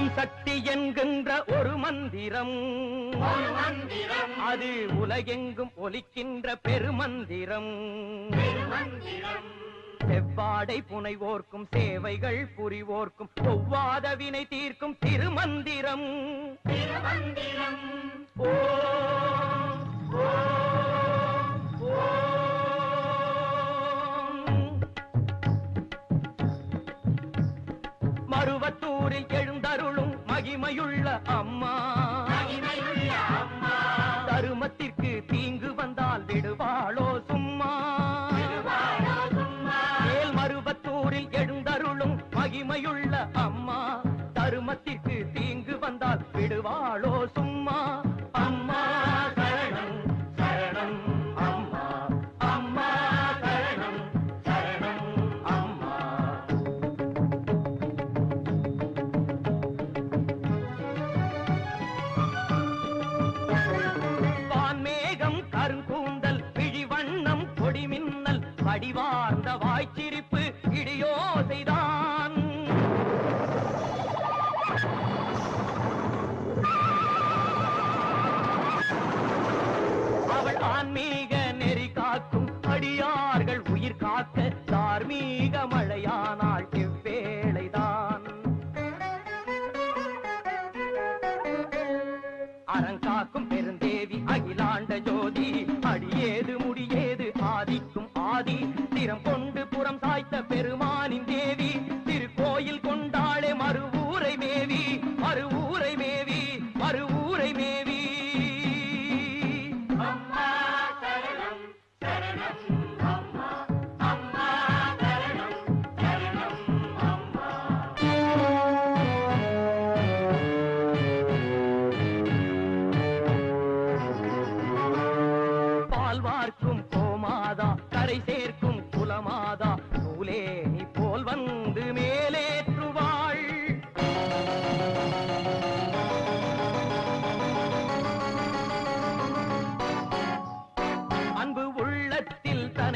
ஓம் சக்தி என்கின்ற ஒரு மந்திரம். அது உலகெங்கும் ஒலிக்கின்ற பெருமந்திரம். செவ்வாடை புனைவோர்க்கும் சேவைகள் புரிவோர்க்கும் ஒவ்வாத வினை தீர்க்கும் திருமந்திரம். ஓம், மருவத்தூரில் எழுந்தருளும் மகிமையுள்ள அம்மா. தருமத்திற்கு அடிவார்ந்த வடிவார்ந்த வாய்ச்சிரிப்பு இடியோசைதான். அவள் ஆன்மீக நெறி காக்கும் அடியார்கள் உயிர் காக்க தார்மீக மழையானாள் இவ்வேளைதான். அறங்காக்கும் பெருந்தேவி அகிலாண்ட ஜோதி அடியேது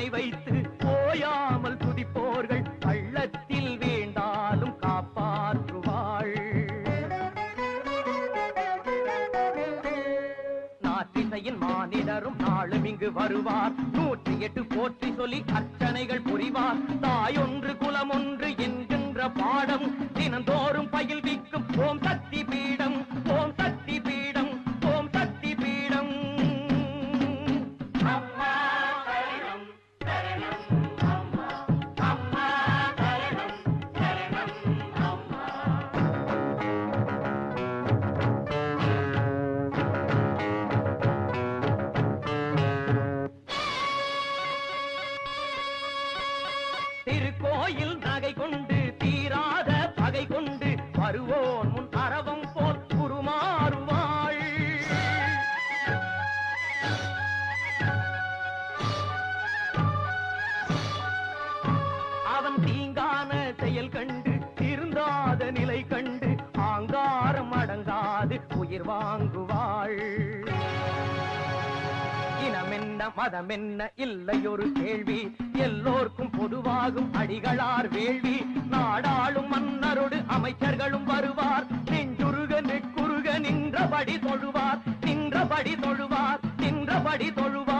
உள்ளத்தில் வைத்து ஓயாமல் துதிப்போர்கள் பள்ளத்தில் வேண்டாலும் காப்பாற்றுவாள். நாற்றிசையின் மானிடரும் நாளும் இங்கு வருவார். நூற்றி எட்டு போற்றி சொல்லி அர்ச்சனைகள் புரிவார். தாயொன்று குலமொன்று என்கின்ற பாடம் தினந்தோறும் பயில்விக்கும் ஓம் சக்தி கொண்டு முன் அரவம் போல் உருமாறுவாள். அவன் தீங்கான செயல் கண்டு திருந்தாத நிலை கண்டு ஆங்காரம் அடங்காது உயிர் வாங்குவாள். இனமென்ன மதமென்ன இல்லையொரு கேள்வி. எல்லோர்க்கும் பொதுவாகும் அடிகளார் வேள்வி. நாடாளும் மன்னரோடு அமைச்சர்களும் நின்றபடி தொழுவார் நின்றபடி தொழுவார் நின்றபடி தொழுவார்.